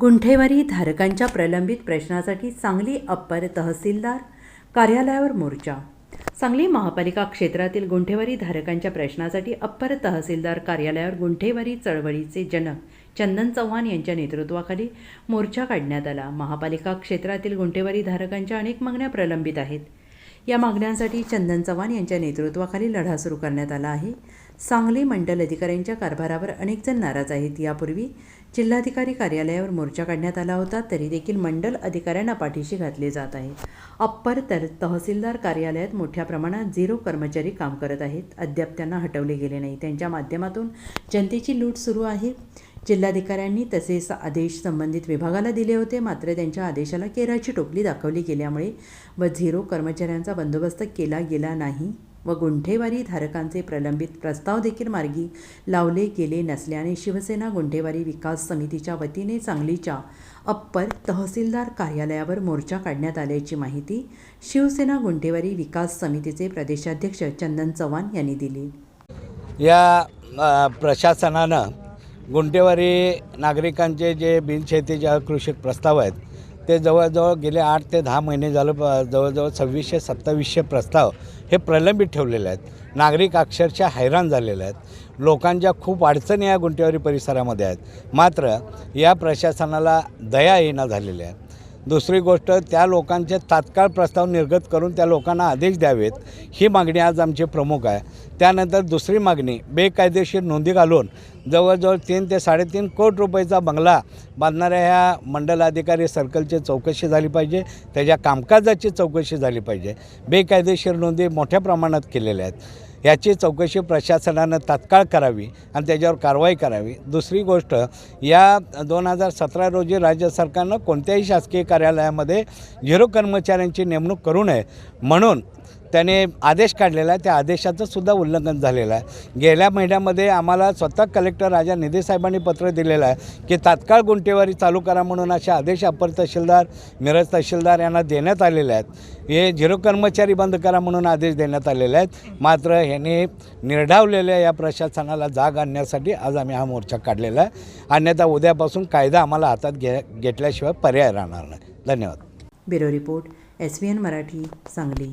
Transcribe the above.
गुंठेवारी धारकांच्या प्रलंबित प्रश्नासाठी सांगली अप्पर तहसीलदार कार्यालयावर मोर्चा. सांगली महापालिका क्षेत्रातील गुंठेवारी धारकांच्या प्रश्नासाठी अप्पर तहसीलदार कार्यालयावर गुंठेवारी चळवळीचे जनक चंदन चव्हाण यांच्या नेतृत्वाखाली मोर्चा काढण्यात आला. महापालिका क्षेत्रातील गुंठेवारी धारकांच्या अनेक मागण्या प्रलंबित आहेत. या मागण्यांसाठी चंदन चव्हाण यांच्या नेतृत्वाखाली लढा सुरू करण्यात आला आहे. सांगली मंडल अधिकाऱ्यांच्या कारभारावर अनेक जण नाराज आहेत. यापूर्वी जिल्हाधिकारी कार्यालयावर मोर्चा काढण्यात आला होता तरी देखील मंडल अधिकाऱ्यांना पाठीशी घातले जात आहे. अप्पर तर तहसीलदार कार्यालयात मोठ्या प्रमाणात झिरो कर्मचारी काम करत आहेत. अद्याप त्यांना हटवले गेले नाही. त्यांच्या माध्यमातून जनतेची लूट सुरू आहे. जिल्हाधिकाऱ्यांनी तसेच आदेश संबंधित विभागाला दिले होते. मात्र त्यांच्या आदेशाला केराची टोपली दाखवली गेल्यामुळे व झिरो कर्मचाऱ्यांचा बंदोबस्त केला गेला नाही. व गुंठेवारी धारकांचे प्रलंबित प्रस्ताव देखील मार्गी लावले गेले नसल्याने शिवसेना गुंठेवारी विकास समितीच्या वतीने सांगलीच्या अप्पर तहसीलदार कार्यालयावर मोर्चा काढण्यात आल्याची माहिती शिवसेना गुंठेवारी विकास समितीचे प्रदेशाध्यक्ष चंदन चव्हाण यांनी दिली. या प्रशासनानं गुंठेवारी नागरिकांचे जे बिनशेतीचे कृषी प्रस्ताव आहेत ते जवळजवळ गेले आठ ते दहा महिने झालं प- जवळजवळ सव्वीसशे सत्तावीसशे प्रस्ताव हे प्रलंबित ठेवलेले आहेत. नागरिक अक्षरशः हैराण झालेले आहेत. लोकांच्या खूप अडचणी या गुंटेवारी परिसरामध्ये आहेत. मात्र या प्रशासनाला दया येणं झालेल्या आहेत दुसरी गोष्ट त्या लोकांचे तात्काळ प्रस्ताव निर्गत करून त्या लोकांना आदेश द्यावेत ही मागणी आज आमची प्रमुख आहे. त्यानंतर दुसरी मागणी बेकायदेशीर नोंदी घालून जवळजवळ तीन ते साडेतीन कोटी रुपयाचा बंगला बांधणाऱ्या ह्या मंडलाधिकारी सर्कलची चौकशी झाली पाहिजे त्याच्या कामकाजाची चौकशी झाली पाहिजे. बेकायदेशीर नोंदी मोठ्या प्रमाणात केलेल्या आहेत. याची चौकशी प्रशासनानं तात्काळ करावी आणि त्याच्यावर कारवाई करावी. दुसरी गोष्ट या दोन हजार सतरा रोजी राज्य सरकारनं कोणत्याही शासकीय कार्यालयामध्ये झिरो कर्मचाऱ्यांची नेमणूक करू नये. म्हणून त्याने आदेश काढलेला आहे. त्या आदेशाचं सुद्धा उल्लंघन झालेलं आहे. गेल्या महिन्यामध्ये आम्हाला स्वतः कलेक्टर राजा निधीसाहेबांनी पत्र दिलेलं आहे की तात्काळ गुंठेवारी चालू करा म्हणून असे आदेश अपर तहसीलदार मिरज तहसीलदार यांना देण्यात आलेले आहेत. हे झिरो कर्मचारी बंद करा म्हणून आदेश देण्यात आलेले आहेत. मात्र ह्याने निर्ढावलेल्या या प्रशासनाला जाग आणण्यासाठी आज आम्ही हा मोर्चा काढलेला आहे. अन्यथा उद्यापासून कायदा आम्हाला हातात घे घेतल्याशिवाय पर्याय राहणार नाही. धन्यवाद. Bureau report S V N Marathi Sangli.